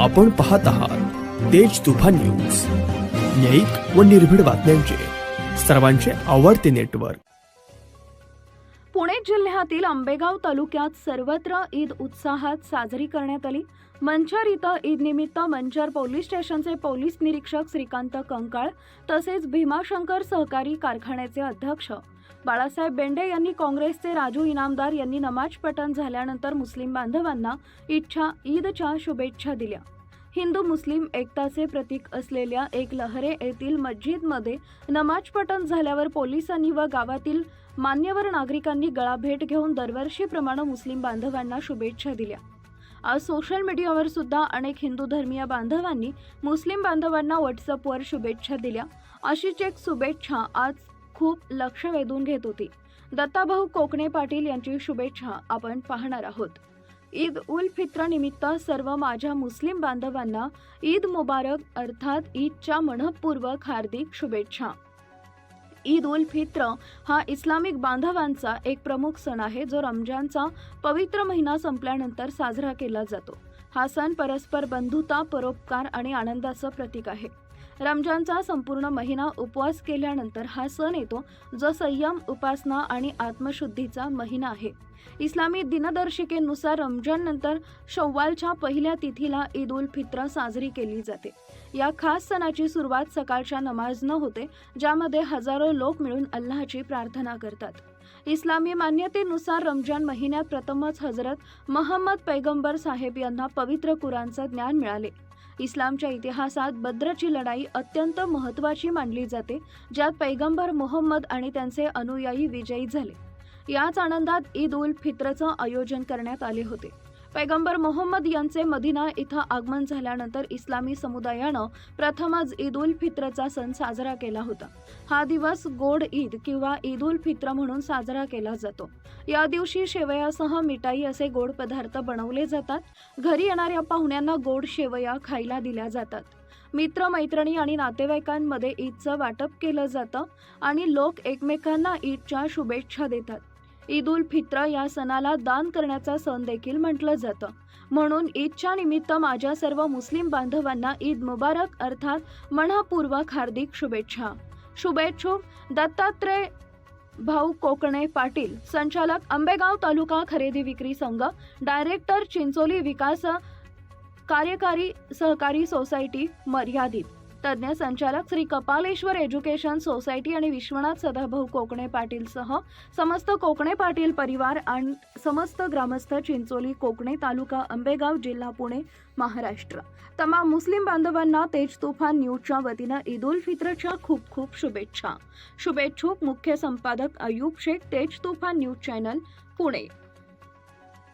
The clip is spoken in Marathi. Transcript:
आपण पाहत आहात तेज तुफान न्यूज. न्यायिक व निर्भीड बातम्यांचे सर्वांचे आवडते नेटवर्क. पुणे जिल्ह्यातील आंबेगाव तालुक्यात सर्वत्र ईद उत्साहात साजरी करण्यात आली. मंचर इथं ईद निमित्त मंचर पोलीस स्टेशनचे पोलीस निरीक्षक श्रीकांत कंकाळ तसेच भीमाशंकर सहकारी कारखान्याचे अध्यक्ष बाळासाहेब बेंडे यांनी काँग्रेसचे राजू इनामदार यांनी नमाज पठण झाल्यानंतर मुस्लिम बांधवांना इच्छा ईदच्या शुभेच्छा दिल्या. हिंदू मुस्लिम एकताचे प्रतीक असलेल्या एक लहरे येथील मस्जिदमध्ये नमाज पठण झाल्यावर पोलिसांनी व गावातील मान्यवर नागरिकांनी गळाभेट घेऊन दरवर्षीप्रमाणे मुस्लिम बांधवांना शुभेच्छा दिल्या. आज सोशल मीडियावर सुद्धा अनेक हिंदू धर्मीय बांधवांनी मुस्लिम बांधवांना व्हॉट्सअपवर शुभेच्छा दिल्या. अशीच एक शुभेच्छा आज खूप लक्ष वेधून घेत होती. दत्ताभाऊ कोकणे पाटील यांची शुभेच्छा आपण पाहणार आहोत. ईद उल फित्र निमित्त सर्व माझ्या मुस्लिम बांधवांना ईद मुबारक अर्थात ईदच्या मनपूर्वक हार्दिक शुभेच्छा. ईद उल फित्र हा इस्लामिक बांधवांचा एक प्रमुख सण आहे जो रमजानचा पवित्र महिना संपल्यानंतर साजरा केला जातो. हा सण परस्पर बंधुता परोपकार आणि आनंदाचं प्रतीक आहे. रमजानचा संपूर्ण महिना उपवास केल्यानंतर हा सण येतो जो संयम उपासना आणि आत्मशुद्धीचा महिना आहे. इस्लामी दिनदर्शिकेनुसार रमजाननंतर शव्वालच्या पहिल्या तिथीला ईद उल फित्र साजरी केली जाते. या खास सणाची सुरुवात सकाळच्या नमाजनं होते ज्यामध्ये हजारो लोक मिळून अल्लाची प्रार्थना करतात. इस्लामी मान्यतेनुसार रमजान महिन्यात प्रथमच हजरत महम्मद पैगंबर साहेब यांना पवित्र कुराणचं ज्ञान मिळाले. इस्लामच्या इतिहासात बद्रची लढाई अत्यंत महत्त्वाची मानली जाते ज्यात पैगंबर मोहम्मद आणि त्यांचे अनुयायी विजयी झाले. याच आनंदात ईद उल फित्रचं आयोजन करण्यात आले होते. पैगंबर मोहम्मद यांचे मदिना इथं आगमन झाल्यानंतर इस्लामी समुदायानं प्रथमच ईद उल फित्रचा सण साजरा केला होता. हा दिवस गोड ईद किंवा ईद उल फित्र म्हणून साजरा केला जातो. या दिवशी शेवयासह मिठाई असे गोड पदार्थ बनवले जातात. घरी येणाऱ्या पाहुण्यांना गोड शेवया खायला दिल्या जातात. मित्र मैत्रिणी आणि नातेवाईकांमध्ये ईदचं वाटप केलं जातं आणि लोक एकमेकांना ईदच्या शुभेच्छा देतात. ईद उल फित्र या सणाला दान करण्याचा सण देखील म्हटलं जातं. म्हणून ईदच्या निमित्त माझ्या सर्व मुस्लिम बांधवांना ईद मुबारक अर्थात मनपूर्वक हार्दिक शुभेच्छा. शुभेच्छुक दत्तात्रय भाऊ कोकणे पाटील संचालक आंबेगाव तालुका खरेदी विक्री संघ डायरेक्टर चिंचोली विकास कार्यकारी सहकारी सोसायटी मर्यादित. तज्ज्ञ संचालक श्री कपालेश्वर एज्युकेशन सोसायटी आणि विश्वनाथ सदाभाऊ कोकणे पाटीलसह समस्त कोकणे पाटील परिवार आणि समस्त ग्रामस्थ चिंचोली कोकणे तालुका आंबेगाव जिल्हा पुणे महाराष्ट्र. तमाम मुस्लिम बांधवांना तेज तुफान न्यूजच्या वतीनं ईद उल फित्रच्या खूप खूप शुभेच्छा. शुभेच्छुक मुख्य संपादक अयूब शेख तेज तुफान न्यूज चॅनल पुणे.